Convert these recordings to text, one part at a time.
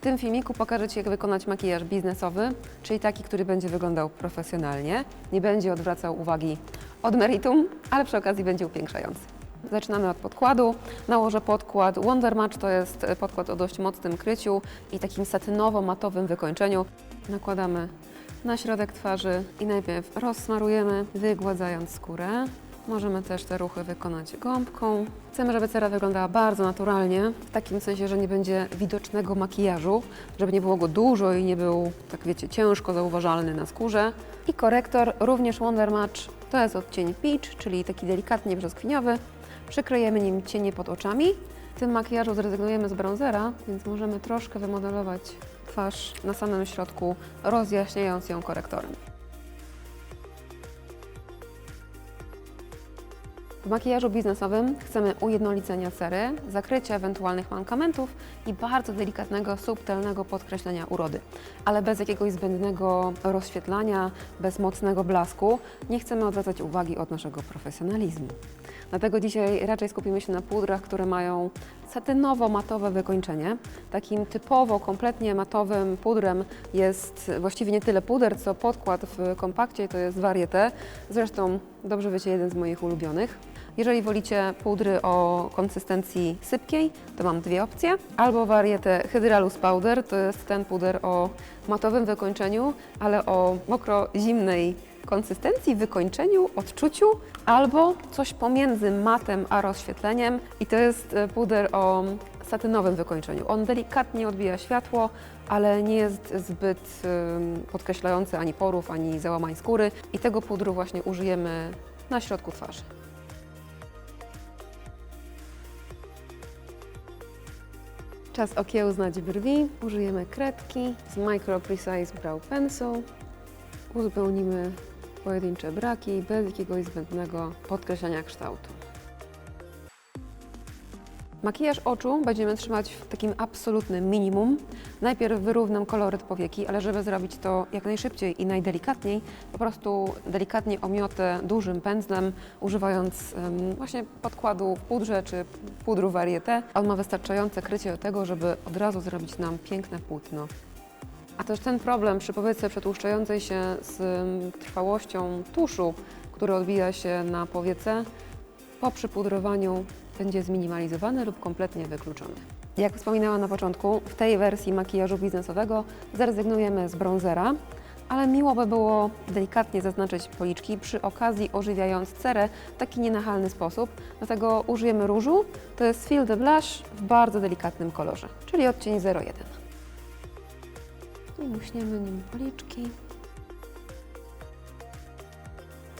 W tym filmiku pokażę Ci, jak wykonać makijaż biznesowy, czyli taki, który będzie wyglądał profesjonalnie, nie będzie odwracał uwagi od meritum, ale przy okazji będzie upiększający. Zaczynamy od podkładu. Nałożę podkład Wonder Match, to jest podkład o dość mocnym kryciu i takim satynowo-matowym wykończeniu. Nakładamy na środek twarzy i najpierw rozsmarujemy, wygładzając skórę. Możemy też te ruchy wykonać gąbką. Chcemy, żeby cera wyglądała bardzo naturalnie, w takim sensie, że nie będzie widocznego makijażu, żeby nie było go dużo i nie był, tak wiecie, ciężko zauważalny na skórze. I korektor, również Wonder Match, to jest odcień Peach, czyli taki delikatnie brzoskwiniowy. Przykryjemy nim cienie pod oczami. W tym makijażu zrezygnujemy z bronzera, więc możemy troszkę wymodelować twarz na samym środku, rozjaśniając ją korektorem. W makijażu biznesowym chcemy ujednolicenia cery, zakrycia ewentualnych mankamentów i bardzo delikatnego, subtelnego podkreślenia urody, ale bez jakiegoś zbędnego rozświetlania, bez mocnego blasku. Nie chcemy odwracać uwagi od naszego profesjonalizmu. Dlatego dzisiaj raczej skupimy się na pudrach, które mają satynowo-matowe wykończenie. Takim typowo, kompletnie matowym pudrem jest właściwie nie tyle puder, co podkład w kompakcie, to jest Varieté. Zresztą dobrze wiecie, jeden z moich ulubionych. Jeżeli wolicie pudry o konsystencji sypkiej, to mam dwie opcje. Albo Varieté Hydralus Powder, to jest ten puder o matowym wykończeniu, ale o mokro-zimnej konsystencji, wykończeniu, odczuciu, albo coś pomiędzy matem a rozświetleniem i to jest e, puder o satynowym wykończeniu. On delikatnie odbija światło, ale nie jest zbyt podkreślający ani porów, ani załamań skóry i tego pudru właśnie użyjemy na środku twarzy. Czas okiełznać brwi. Użyjemy kredki z Micro Precise Brow Pencil. Uzupełnimy pojedyncze braki bez jakiegoś zbędnego podkreślania kształtu. Makijaż oczu będziemy trzymać w takim absolutnym minimum. Najpierw wyrównam koloryt powieki, ale żeby zrobić to jak najszybciej i najdelikatniej, po prostu delikatnie omiotę dużym pędzlem, używając em, właśnie podkładu pudrze czy pudru Varieté. On ma wystarczające krycie do tego, żeby od razu zrobić nam piękne płótno. A też ten problem przy powiece przetłuszczającej się z mm, trwałością tuszu, który odbija się na powiece, po przypudrowaniu będzie zminimalizowany lub kompletnie wykluczony. Jak wspominałam na początku, w tej wersji makijażu biznesowego zrezygnujemy z bronzera, ale miło by było delikatnie zaznaczyć policzki, przy okazji ożywiając cerę w taki nienachalny sposób. Dlatego użyjemy różu, to jest the Blush w bardzo delikatnym kolorze, czyli odcień 01. I muśniemy nim policzki.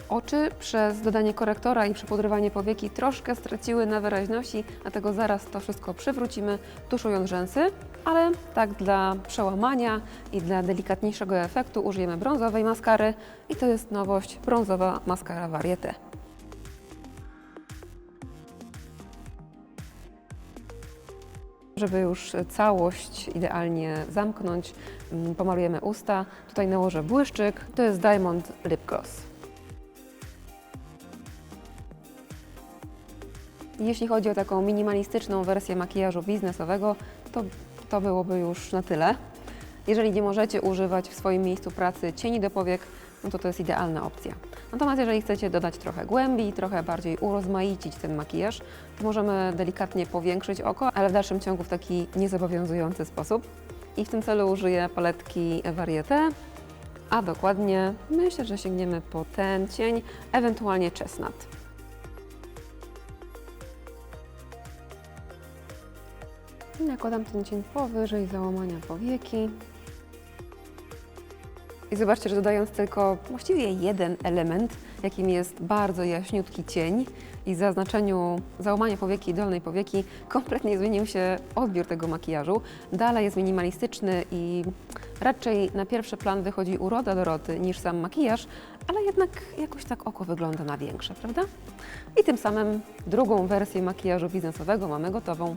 Oczy przez dodanie korektora i przypudrowanie powieki troszkę straciły na wyraźności, dlatego zaraz to wszystko przywrócimy, tuszując rzęsy, ale tak dla przełamania i dla delikatniejszego efektu użyjemy brązowej maskary i to jest nowość brązowa maskara Varieté. Żeby już całość idealnie zamknąć, mm, pomalujemy usta. Tutaj nałożę błyszczyk. To jest Diamond Lip Gloss. Jeśli chodzi o taką minimalistyczną wersję makijażu biznesowego, to to byłoby już na tyle. Jeżeli nie możecie używać w swoim miejscu pracy cieni do powiek, no to to jest idealna opcja. Natomiast jeżeli chcecie dodać trochę głębi, trochę bardziej urozmaicić ten makijaż, to możemy delikatnie powiększyć oko, ale w dalszym ciągu w taki niezobowiązujący sposób. I w tym celu użyję paletki Varieté, a dokładnie myślę, że sięgniemy po ten cień, ewentualnie chestnut. I nakładam ten cień powyżej załamania powieki. I zobaczcie, że dodając tylko właściwie jeden element, jakim jest bardzo jaśniutki cień i zaznaczeniu załamania powieki i dolnej powieki, kompletnie zmienił się odbiór tego makijażu. Dalej jest minimalistyczny i raczej na pierwszy plan wychodzi uroda Doroty niż sam makijaż, ale jednak jakoś tak oko wygląda na większe, prawda? I tym samym drugą wersję makijażu biznesowego mamy gotową.